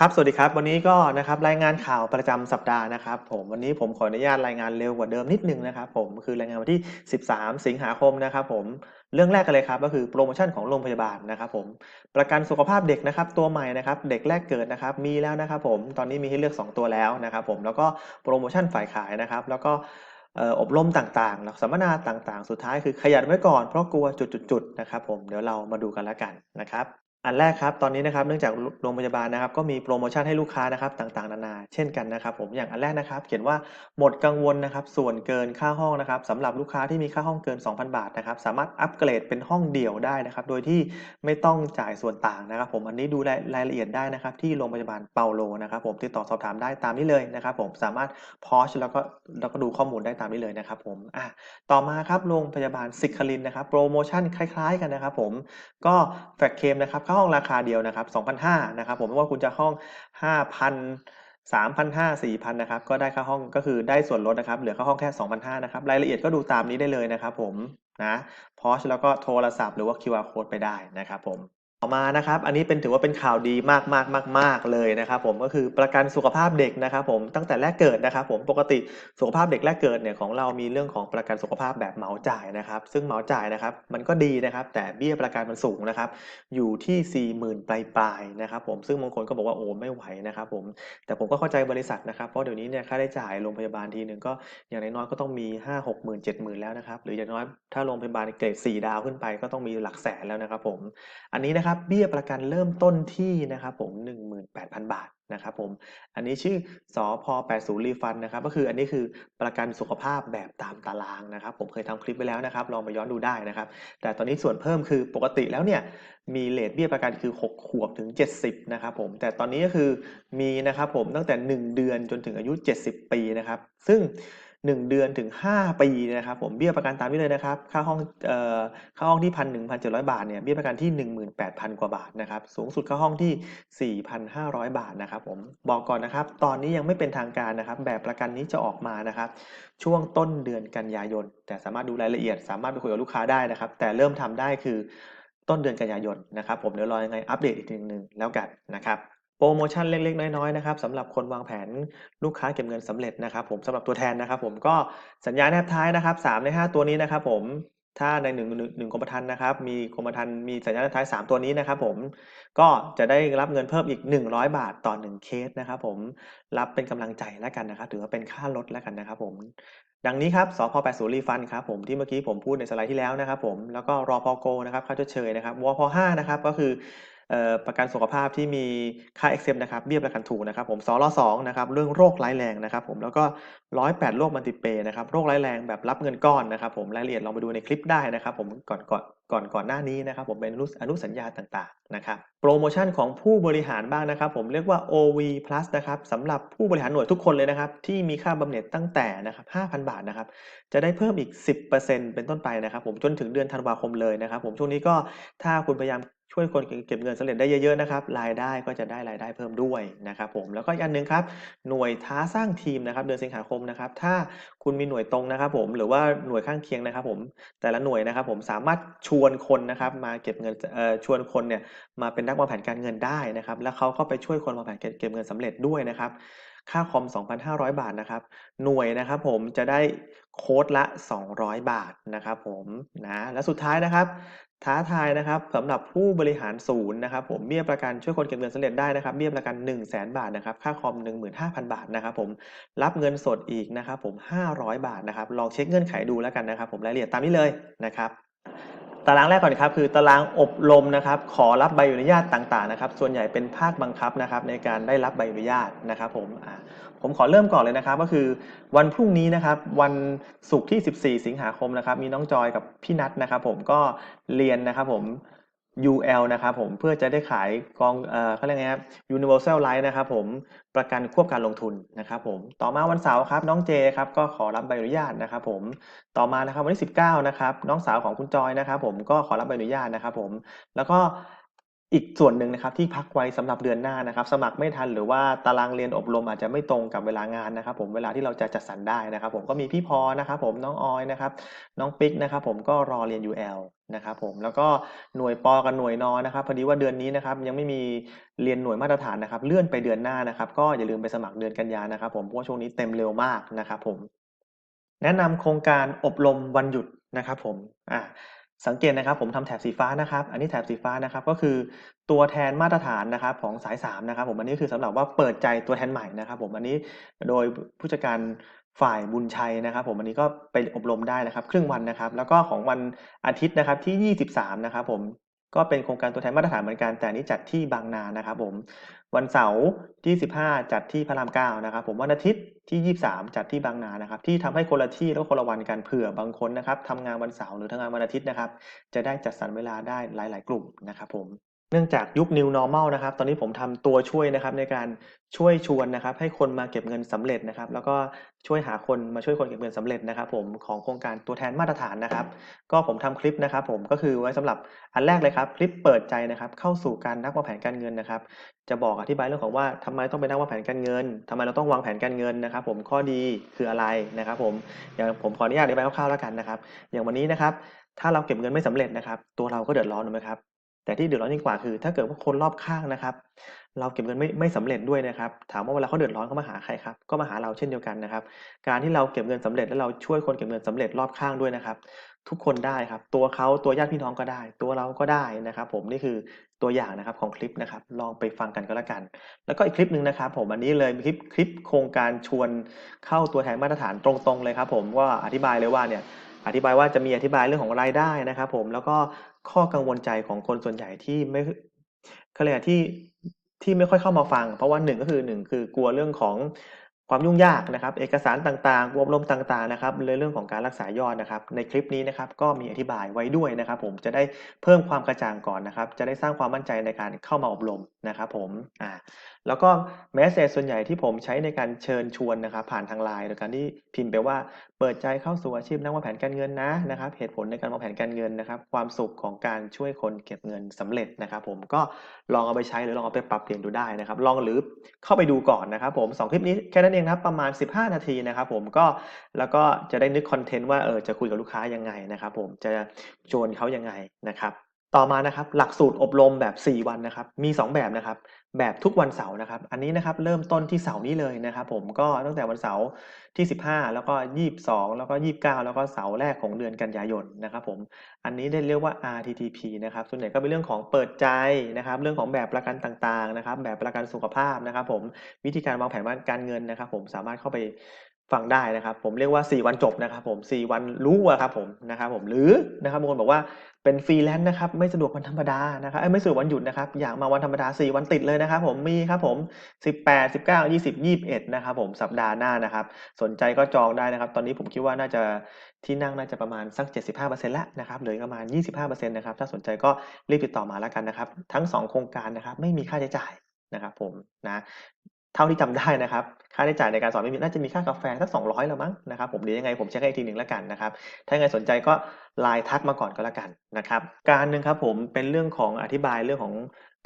ครับ สวัสดีครับ วันนี้ก็นะครับรายงานข่าวประจำสัปดาห์นะครับผม วันนี้ผมขออนุญาตรายงานเร็วกว่าเดิมนิดนึงนะครับผม คือรายงานวันที่ 13 สิงหาคมนะครับผม เรื่องแรกกันเลยครับก็คือโปรโมชั่นของโรงพยาบาลนะครับผม ประกันสุขภาพเด็กนะครับตัวใหม่นะครับเด็กแรกเกิดนะครับมีแล้วนะครับผม ตอนนี้มีให้เลือก 2 ตัวแล้วนะครับผม แล้วก็โปรโมชั่นฝ่ายขายนะครับ แล้วก็อบรมต่างๆแล้วสัมมนาต่างๆ สุดท้ายคือขยันไว้ก่อนเพราะกลัวจุดๆๆนะครับผม เดี๋ยวเรามาดูกันแล้วกันนะครับ อันแรกครับตอนนี้นะครับเนื่องจากโรงพยาบาลนะครับก็มีโปรโมชั่นให้ลูกค้านะครับต่างๆ นานา เช่นกันนะครับผมอย่างอันแรกนะครับ เขียนว่าหมดกังวลนะครับส่วนเกินค่าห้องนะครับสำหรับลูกค้าที่มีค่าห้องเกิน 2,000 บาทนะครับสามารถอัปเกรดเป็นห้องเดี่ยวได้นะครับโดยที่ไม่ต้องจ่ายส่วนต่างนะครับผมอันนี้ดูรายละเอียดได้นะครับที่โรงพยาบาลเปาโลนะครับผมติดต่อสอบถามได้ตามนี้เลยนะครับผมสามารถพอชแล้วก็แล้วก็ดูข้อมูลได้ตามนี้เลยนะครับผมอาต่อมาครับโรงพยาบาลสิคลินนะครับโปรโมชั่นคล้าย ๆ กันนะครับผมก็แฟลตเคมนะครับค่าห้องราคาเดียวนะครับ2,500นะครับผมไม่ว่าคุณจะห้อง 5,000 3,500 4,000นะครับก็ได้ค่าห้องก็คือได้ส่วนลดนะครับเหลือค่าห้องแค่2,500นะครับรายละเอียดก็ดูตามนี้ได้เลยนะครับผมนะพอชแล้วก็โทรศัพท์หรือว่า QR code ไปได้นะครับผม มานะครับ อันนี้เป็นถือว่าเป็นข่าวดีมากๆๆๆเลยนะครับผมก็คือประกันสุขภาพเด็กนะครับผมตั้งแต่แรกเกิดนะครับผมปกติสุขภาพเด็กแรกเกิดเนี่ยของเรามีเรื่องของประกันสุขภาพแบบเหมาจ่ายนะครับ ซึ่งเหมาจ่ายนะครับมันก็ดีนะครับ แต่เบี้ยประกันมันสูงนะครับอยู่ที่ 40,000ปลายๆนะครับผมซึ่งบางคนก็บอกว่าโอ้ไม่ไหวนะครับผมแต่ผมก็เข้าใจบริษัทนะครับเพราะเดี๋ยวนี้เนี่ยค่าใช้จ่ายโรงพยาบาลทีหนึ่งก็อย่างน้อยก็ต้องมี 5 60,000 70,000 แล้วนะครับหรืออย่างน้อยถ้าโรงพยาบาลเกรด4ดาวขึ้นไปก็ต้องมีหลักแสนแล้วนะครับผมอันนี้นะครับเบี้ยประกันเริ่มต้นที่นะครับผม 18,000 บาทนะครับผม อันนี้ชื่อสพ80 Refund นะครับ ก็คืออันนี้คือประกันสุขภาพแบบตามตารางนะครับ ผมเคยทำคลิปไว้แล้วนะครับ ลองไปย้อนดูได้นะครับ แต่ตอนนี้ส่วนเพิ่มคือปกติแล้วเนี่ยมีเรทเบี้ยประกันคือ 6 ขวบถึง 70 นะครับผม แต่ตอนนี้ก็คือมีนะครับผมตั้งแต่ 1 เดือนจนถึงอายุ 70 ปีนะครับ ซึ่ง 1 เดือนถึง 5 ปีนะครับผมเบี้ยประกันตามนี้เลยนะครับค่าห้องเอ่อค่าห้องที่1,1,700บาทเนี่ยเบี้ยประกันที่ 18,000 กว่าบาทนะครับสูงสุดค่าห้องที่ 4,500 บาทนะครับผมบอกก่อนนะครับ ตอนนี้ยังไม่เป็นทางการนะครับ แบบประกันนี้จะออกมานะครับ ช่วงต้นเดือนกันยายน แต่สามารถดูรายละเอียด สามารถไปคุยกับลูกค้าได้นะครับ แต่เริ่มทำได้คือต้นเดือนกันยายนนะครับผมเดี๋ยวรอยังไงอัปเดตอีกทีหนึ่งแล้วกันนะครับ โปรโมชั่นเล็ก ๆ น้อยๆนะครับสำหรับคนวางแผนลูกค้าเก็บเงินสำเร็จนะครับ ผมสำหรับตัวแทนนะครับ ผมก็สัญญาแนบท้ายนะครับ3ใน 5 ตัวนี้นะครับ ผมถ้าใน1 1 1กรมธรรม์นะครับ มีกรมธรรม์มีสัญญาแนบท้าย 3 ตัวนี้นะครับ ผมก็จะได้รับเงินเพิ่มอีก 100 บาทต่อ 1 เคสนะครับ ผมรับเป็นกำลังใจแล้วกันนะครับ ถือว่าเป็นค่ารถแล้วกันนะครับ ผม ดังนี้ครับสพ80 Refund ครับผมที่เมื่อกี้ผมพูดในสไลด์ที่แล้วนะครับ ผมแล้วก็รอพโกนะครับค่าชดเชยนะครับวพ5นะครับก็คือ ประกันสุขภาพที่มีค่า exempt นะครับเบี้ยประกันถูกนะครับผมสร2นะครับเรื่องโรคร้ายแรงนะครับผมแล้วก็108โรคมัลติเปนะครับโรคร้ายแรงแบบรับเงินก้อนนะครับผมรายละเอียดลองไปดูในคลิปได้นะครับผมก่อนก่อนก่อนก่อนหน้านี้นะครับผมเป็นอนุอนุสัญญาต่างๆนะครับโปรโมชั่นของผู้บริหารบ้างนะครับ ผมเรียกว่า OV Plus นะครับสำหรับผู้บริหารหน่วยทุกคนเลยนะครับที่มีค่าบำเหน็จตั้งแต่นะครับ5,000 บาทนะครับจะได้เพิ่มอีก 10%เป็นต้นไปนะครับผมจนถึงเดือนธันวาคมเลยนะครับผมช่วงนี้ก็ถ้าคุณพยายาม ช่วยคนเก็บเงินสำเร็จได้เยอะๆนะครับรายได้ก็จะได้รายได้เพิ่มด้วยนะครับผมแล้วก็อีกอันหนึ่งครับหน่วยท้าสร้างทีมนะครับเดือนสิงหาคมนะครับถ้าคุณมีหน่วยตรงนะครับผมหรือว่าหน่วยข้างเคียงนะครับผมแต่ละหน่วยนะครับผมสามารถชวนคนนะครับมาเก็บเงินชวนคนเนี่ยมาเป็นนักวางแผนการเงินได้นะครับแล้วเขาก็ไปช่วยคนวางแผนเก็บเงินสำเร็จด้วยนะครับค่าคอม 2,500 บาทนะครับ หน่วยนะครับผมจะได้โค้ดละ 200 บาทนะครับผมนะ และสุดท้ายนะครับ ท้าทายนะครับสำหรับผู้บริหารศูนย์นะครับผมเบี้ยประกันช่วยคนเก็บเงินสำเร็จได้นะครับเบี้ยประกัน 1 0 0 0 0แบาทนะครับค่าคอม 15,000 บาทนะครับผมรับเงินสดอีกนะครับผม 500 บาทนะครับลองเช็คเงื่อนไขดูแล้วกันนะครับผมรายละเอียดตามนี้เลยนะครับ ตารางแรกก่อนครับคือตารางอบรมนะครับขอรับใบอนุญาตต่างๆนะครับส่วนใหญ่เป็นภาคบังคับนะครับในการได้รับใบอนุญาตนะครับผมผมขอเริ่มก่อนเลยนะครับ ก็คือวันพรุ่งนี้นะครับวันศุกร์ที่ 14 สิงหาคมนะครับมีน้องจอยกับพี่นัทนะครับผมก็เรียนนะครับผม UL นะครับผมเพื่อจะได้ขายกองเอ่อเขาเรียกไงครับ Universal Life นะครับผมประกันควบการลงทุนนะครับผมต่อมาวันเสาร์ครับน้องเจครับก็ขอรับใบอนุญาตนะครับผมต่อมานะครับวันที่ 19นะครับน้องสาวของคุณจอยนะครับผมก็ขอรับใบอนุญาตนะครับผมแล้วก็ อีกส่วนหนึ่งนะครับที่พักไว้สำหรับเดือนหน้านะครับ สมัครไม่ทันหรือว่าตารางเรียนอบรมอาจจะไม่ตรงกับเวลางานนะครับ ผมเวลาที่เราจะจัดสรรได้นะครับ ผมก็มีพี่พอนะครับผมน้องออยนะครับน้องปิ๊กนะครับผมก็รอเรียน UL นะครับผมแล้วก็หน่วยปอกับหน่วยนอนะครับพอดีว่าเดือนนี้นะครับยังไม่มีเรียนหน่วยมาตรฐานนะครับ เลื่อนไปเดือนหน้านะครับ ก็อย่าลืมไปสมัครเดือนกันยานะครับ ผมเพราะช่วงนี้เต็มเร็วมากนะครับ ผม แนะนำโครงการอบรมวันหยุดนะครับ ผมอ่า สังเกตนะครับผมทำแถบสีฟ้านะครับ อันนี้แถบสีฟ้านะครับก็คือตัวแทนมาตรฐานนะครับของสาย3นะครับผมอันนี้คือสำหรับว่าเปิดใจตัวแทนใหม่นะครับผมอันนี้โดยผู้จัดการฝ่ายบุญชัยนะครับ ผมอันนี้ก็ไปอบรมได้นะครับ ครึ่งวันนะครับ แล้วก็ของวันอาทิตย์นะครับที่ 23 นะครับผม ก็เป็นโครงการตัวแทนมาตรฐานเหมือนกันแต่นี้จัดที่บางนานะครับผมวันเสาร์ที่ 15 จัดที่พระรามเก้านะครับผมวันอาทิตย์ที่ 23 จัดที่บางนานะครับที่ทำให้คนละที่แล้วคนละวันกันเผื่อบางคนนะครับทำงานวันเสาร์หรือทำงานวันอาทิตย์นะครับ จะได้จัดสรรเวลาได้หลาย ๆ กลุ่มนะครับผม เนื่องจากยุค New Normal นะครับ ตอนนี้ผมทำตัวช่วยนะครับในการช่วยชวนนะครับ ให้คนมาเก็บเงินสำเร็จนะครับ แล้วก็ช่วยหาคนมาช่วยคนเก็บเงินสำเร็จนะครับผมของโครงการตัวแทนมาตรฐานนะครับ ก็ผมทำคลิปนะครับ ผมก็คือไว้สำหรับอันแรกเลยครับ คลิปเปิดใจนะครับ เข้าสู่การนักวางแผนการเงินนะครับ จะบอกอธิบายเรื่องของว่าทำไมต้องเป็นนักวางแผนการเงินทำไมเราต้องวางแผนการเงินนะครับ ผมข้อดีคืออะไรนะครับ ผมอย่างผมขออนุญาตอธิบายคร่าวๆแล้วกันนะครับ อย่างวันนี้นะครับถ้าเราเก็บเงินไม่สำเร็จนะครับ ตัวเราก็เดือดร้อนถูกไหมครับ แต่ที่เดือดร้อนยิ่งกว่าคือ ถ้าเกิดว่าคนรอบข้างนะครับ เราเก็บเงินไม่ไม่สำเร็จด้วยนะครับ ถามว่าเวลาเขาเดือดร้อนเขามาหาใครครับ ก็มาหาเราเช่นเดียวกันนะครับ การที่เราเก็บเงินสำเร็จแล้วเราช่วยคนเก็บเงินสำเร็จรอบข้างด้วยนะครับ ทุกคนได้ครับ ตัวเขาตัวญาติพี่น้องก็ได้ ตัวเราก็ได้นะครับ ผมนี่คือตัวอย่างนะครับของคลิปนะครับ ลองไปฟังกันก็แล้วกัน แล้วก็อีกคลิปหนึ่งนะครับ ผมอันนี้เลยคลิปคลิปโครงการชวนเข้าตัวแทนมาตรฐานตรงๆเลยครับ ผมก็อธิบายเลยว่าเนี่ยอธิบายว่าจะมีอธิบายเรื่องของรายได้นะครับ ผมแล้วก็ ข้อกังวลใจของคนส่วนใหญ่ที่ไม่เขาเรียกที่ที่ไม่ค่อยเข้ามาฟัง เพราะว่าหนึ่งก็คือหนึ่งคือกลัวเรื่องของ ความยุ่งยากนะครับ เอกสารต่างๆอบรมต่างๆนะครับในเรื่องของการรักษายอดนะครับ ในคลิปนี้นะครับก็มีอธิบายไว้ด้วยนะครับ ผมจะได้เพิ่มความกระจ่างก่อนนะครับ จะได้สร้างความมั่นใจในการเข้ามาอบรมนะครับผมอ่าแล้วก็แมสเซจส่วนใหญ่ที่ผมใช้ในการเชิญชวนนะครับ ผ่านทางไลน์โดยการที่พิมพ์ไปว่าเปิดใจเข้าสู่อาชีพนักวางแผนการเงินนะนะครับ เหตุผลในการวางแผนการเงินนะครับ ความสุขของการช่วยคนเก็บเงินสำเร็จนะครับ ผมก็ลองเอาไปใช้หรือลองเอาไปปรับเปลี่ยนดูได้นะครับ ลองหรือเข้าไปดูก่อนนะครับ ผมสองคลิปนี้แค่นั้นเองนะครับประมาณ 15 นาทีนะครับผมก็แล้วก็จะได้นึกคอนเทนต์ว่าเออจะคุยกับลูกค้ายังไงนะครับผมจะชวนเขายังไงนะครับ ต่อมานะครับหลักสูตรอบรมแบบ 4 วันนะครับมี 2 แบบนะครับแบบทุกวันเสาร์นะครับอันนี้นะครับเริ่มต้นที่เสาร์นี้เลยนะครับผมก็ตั้งแต่วันเสาร์ที่ 15 แล้วก็ 22 แล้วก็ 29 แล้วก็เสาร์แรกของเดือนกันยายนนะครับผมอันนี้ได้เรียกว่า RTTP นะครับส่วนใหญ่ก็เป็นเรื่องของเปิดใจนะครับเรื่องของแบบประกันต่างๆนะครับแบบประกันสุขภาพนะครับผมวิธีการวางแผนการเงินนะครับผมสามารถเข้าไป ฟังได้นะครับ ผมเรียกว่า 4 วันจบนะครับผม 4 วันรู้อะครับผมนะครับผมหรือนะครับบางคนบอกว่าเป็นฟรีแลนซ์นะครับไม่สะดวกวันธรรมดานะครับไม่สะดวกวันหยุดนะครับอยากมาวันธรรมดา 4 วันติดเลยนะครับผมมีครับผม 18 19 20 21นะครับผมสัปดาห์หน้านะครับ สนใจก็จองได้นะครับ ตอนนี้ผมคิดว่าน่าจะที่นั่งน่าจะประมาณสัก 75%แล้วนะครับเหลือประมาณ 25%นะครับถ้าสนใจก็รีบติดต่อมาแล้วกันนะครับ ทั้ง 2 โครงการนะครับไม่มีค่าใช้จ่ายนะครับผมนะ เท่าที่จำได้นะครับ ค่าใช้จ่ายในการสอนไม่มีน่าจะมีค่ากาแฟสัก200แล้วมั้งนะครับผมเดี๋ยวยังไงผมเช็คให้อีกทีหนึ่งแล้วกันนะครับ ถ้ายังไงสนใจก็ไลน์ทักมาก่อนก็แล้วกันนะครับ การหนึ่งครับผมเป็นเรื่องของอธิบายเรื่องของ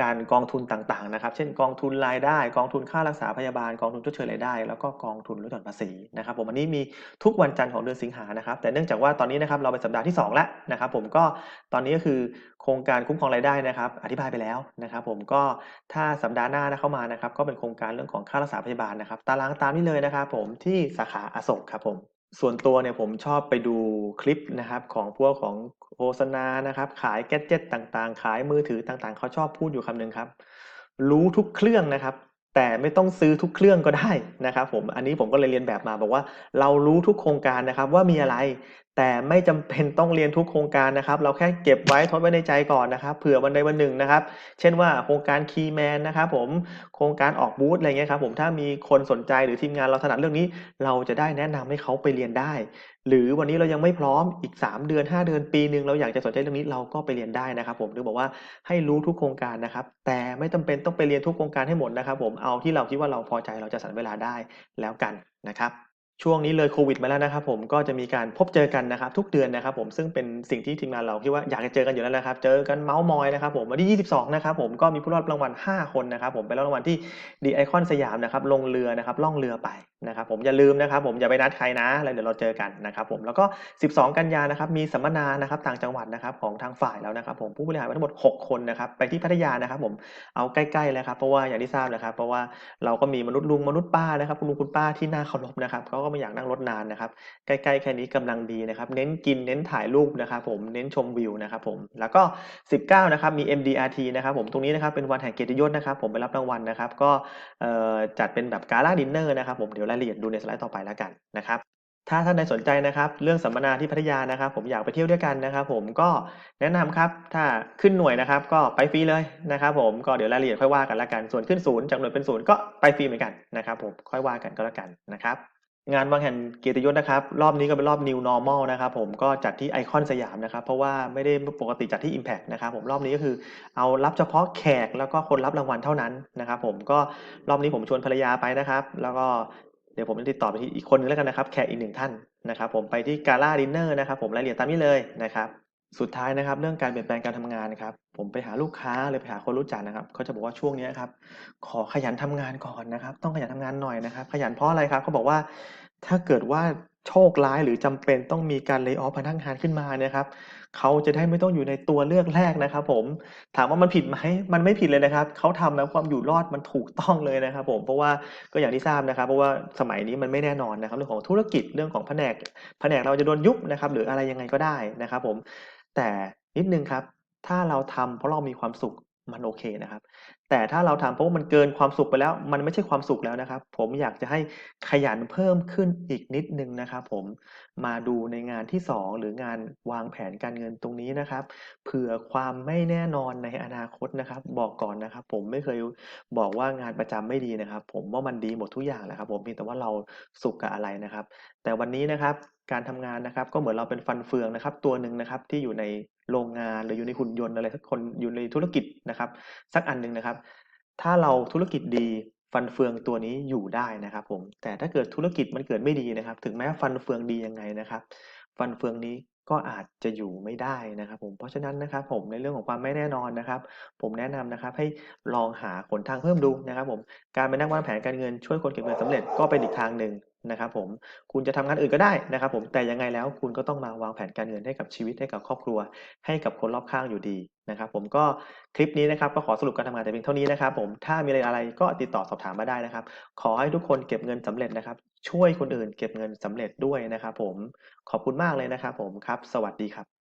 การกองทุนต่างๆนะครับ เช่นกองทุนรายได้ กองทุนค่ารักษาพยาบาล กองทุนชดเชยรายได้ แล้วก็กองทุนลดหย่อนภาษีนะครับ ผมอันนี้มีทุกวันจันทร์ของเดือนสิงหานะครับ แต่เนื่องจากว่าตอนนี้นะครับเราเป็นสัปดาห์ที่ 2 แล้วนะครับ ผมก็ตอนนี้ก็คือโครงการคุ้มครองรายได้นะครับ อธิบายไปแล้วนะครับ ผมก็ถ้าสัปดาห์หน้านะเข้ามานะครับ ก็เป็นโครงการเรื่องของค่ารักษาพยาบาลนะครับ ตารางตามนี้เลยนะครับ ผมที่สาขาอโศกครับผม ส่วนตัวเนี่ยผมชอบไปดูคลิปนะครับของพวกของโฆษณานะครับ ขายแกดเจ็ตต่างๆ ขายมือถือต่างๆ เขาชอบพูดอยู่คำหนึ่งครับ รู้ทุกเครื่องนะครับ แต่ไม่ต้องซื้อทุกเครื่องก็ได้นะครับผมอันนี้ผมก็เลยเรียนแบบมาบอกว่า เรารู้ทุกโครงการนะครับว่ามีอะไร แต่ไม่จำเป็นต้องเรียนทุกโครงการนะครับ เราแค่เก็บไว้ทดไว้ในใจก่อนนะครับเผื่อวันใดวันหนึ่งนะครับ เช่นว่าโครงการคีแมนนะครับผมโครงการออกบูธอะไรเงี้ยครับผมถ้ามีคนสนใจหรือทีมงานเราถนัดเรื่องนี้ เราจะได้แนะนำให้เขาไปเรียนได้ หรือวันนี้เรายังไม่พร้อมอีก 3 เดือน 5 เดือนปีหนึ่งเราอยากจะสนใจเรื่องนี้เราก็ไปเรียนได้นะครับ ผมถึงบอกว่าให้รู้ทุกโครงการนะครับ แต่ไม่จำเป็นต้องไปเรียนทุกโครงการให้หมดนะครับ ผมเอาที่เราคิดว่าเราพอใจเราจะสรรเวลาได้แล้วกันนะครับ ช่วงนี้เลยโควิดมาแล้วนะครับผมก็จะมีการพบเจอกันนะครับทุกเดือนนะครับผมซึ่งเป็นสิ่งที่ทีมงานเราคิดว่าอยากจะเจอกันอยู่แล้วนะครับเจอกันเมาส์มอยนะครับผมวันที่ 22 นะครับผมก็มีผู้รอบรางวัล 5 คนนะครับผมไปรับรางวัลที่ดีไอคอนสยามนะครับลงเรือนะครับล่องเรือไปนะครับผมอย่าลืมนะครับผมอย่าไปนัดใครนะแล้วเดี๋ยวเราเจอกันนะครับผมแล้วก็ 12 กันยานะครับมีสัมมนานะครับต่างจังหวัดนะครับของทางฝ่ายแล้วนะครับผมผู้บริหารทั้งหมด 6 คนนะครับไปที่พัทยานะครับผมเอาใกล้ๆเลยครับเพราะว่าอย่างที่ทราบนะครับเพราะว่าเราก็มีมนุษย์ลุงมนุษย์ป้านะครับคุณลุงคุณป้าที่น่าเคารพนะครับเขาก็ไม่อยากนั่งรถนานนะครับ ใกล้ๆแค่นี้กำลังดีนะครับ เน้นกินเน้นถ่ายรูปนะครับผมเน้นชมวิวนะครับผมแล้วก็ 19 นะครับมี MDRT นะครับผมตรงนี้นะครับเป็นวันแห่งเกียรติยศนะครับ ผมไปรับรางวัลนะครับ ก็จัดเป็นแบบกาล่าดินเนอร์นะครับ ผมเดี๋ยวรายละเอียดดูในสไลด์ต่อไปแล้วกันนะครับถ้าท่านใดสนใจนะครับเรื่องสัมมนาที่พัทยานะครับ ผมอยากไปเที่ยวด้วยกันนะครับ ผมก็แนะนำครับถ้าขึ้นหน่วยนะครับ ก็ไปฟรีเลยนะครับผมก็เดี๋ยวรายละเอียดค่อยว่ากันละกันส่วนขึ้นศูนย์จากหน่วยเป็นศูนย์ก็ไปฟรีเหมือนกันนะครับ ผมค่อยว่ากันก็แล้วกันนะครับ งานวางแห่งเกียรติยศนะครับ รอบนี้ก็เป็นรอบ New Normal นะครับผมก็จัดที่ไอคอนสยามนะครับ เพราะว่าไม่ได้ปกติจัดที่ Impact นะครับผมรอบนี้ก็คือเอารับเฉพาะแขกแล้วก็คนรับรางวัลเท่านั้นนะครับผมก็รอบนี้ผมชวนภรรยาไปนะครับ แล้วก็เดี๋ยวผมจะติดต่อไปที่อีกคนนึงแล้วกันนะครับ แขกอีกหนึ่งท่านนะครับ ผมไปที่กาล่าดินเนอร์นะครับ ผมรายละเอียดตามนี้เลยนะครับ สุดท้ายนะครับ เรื่องการเปลี่ยนแปลงการทำงานนะครับ ผมไปหาลูกค้าหรือไปหาคนรู้จักนะครับเขาจะบอกว่าช่วงนี้ครับขอขยันทำงานก่อนนะครับ ต้องขยันทำงานหน่อยนะครับ ขยันเพราะอะไรครับเขาบอกว่าถ้าเกิดว่าโชคร้ายหรือจำเป็นต้องมีการ lay off พนักงานขึ้นมาเนี่ยครับเขาจะได้ไม่ต้องอยู่ในตัวเลือกแรกนะครับ ผมถามว่ามันผิดไหมมันไม่ผิดเลยนะครับเขาทำแล้วความอยู่รอดมันถูกต้องเลยนะครับ ผมเพราะว่าก็อย่างที่ทราบนะครับ เพราะว่าสมัยนี้มันไม่แน่นอนนะครับ เรื่องของธุรกิจเรื่องของแผนกแผนกเราจะโดนยุบนะครับ หรืออะไรยังไงก็ได้นะครับ ผม แต่นิดนึงครับ ถ้าเราทำเพราะเรามีความสุข มันโอเคนะครับ แต่ถ้าเราทำเพราะว่ามันเกินความสุขไปแล้ว มันไม่ใช่ความสุขแล้วนะครับ ผมอยากจะให้ขยันเพิ่มขึ้นอีกนิดนึงนะครับ ผมมาดูในงานที่ 2 หรืองานวางแผนการเงินตรงนี้นะครับ เผื่อความไม่แน่นอนในอนาคตนะครับ บอกก่อนนะครับ ผมไม่เคยบอกว่างานประจำไม่ดีนะครับ ผมว่ามันดีหมดทุกอย่างแหละครับ ผมเพียงแต่ว่าเราสุขกับอะไรนะครับ แต่วันนี้นะครับการทำงานนะครับ ก็เหมือนเราเป็นฟันเฟืองนะครับ ตัวหนึ่งนะครับที่อยู่ใน โรงงานหรืออยู่ในหุ่นยนต์อะไรสักคนอยู่ในธุรกิจนะครับ สักอันหนึ่งนะครับ ถ้าเราธุรกิจดีฟันเฟืองตัวนี้อยู่ได้นะครับ ผม แต่ถ้าเกิดธุรกิจมันเกิดไม่ดีนะครับ ถึงแม้ฟันเฟืองดียังไงนะครับ ฟันเฟืองนี้ก็อาจจะอยู่ไม่ได้นะครับ ผม เพราะฉะนั้นนะครับ ผมในเรื่องของความไม่แน่นอนนะครับ ผมแนะนำนะครับ ให้ลองหาหนทางเพิ่มดูนะครับ ผม การเป็นนักวางแผนการเงินช่วยคนเก็บเงินสำเร็จก็เป็นอีกทางหนึ่ง นะครับผมคุณจะทำงานอื่นก็ได้นะครับผมแต่ยังไงแล้วคุณก็ต้องมาวางแผนการเงินให้กับชีวิตให้กับครอบครัว ให้กับคนรอบข้างอยู่ดีนะครับผมก็คลิปนี้นะครับก็ขอสรุปการทำงานแต่เพียงเท่านี้นะครับผมถ้ามีอะไรอะไรก็ติดต่อสอบถามมาได้นะครับ ขอให้ทุกคนเก็บเงินสำเร็จนะครับ ช่วยคนอื่นเก็บเงินสำเร็จด้วยนะครับผมขอบคุณมากเลยนะครับผมครับ สวัสดีครับ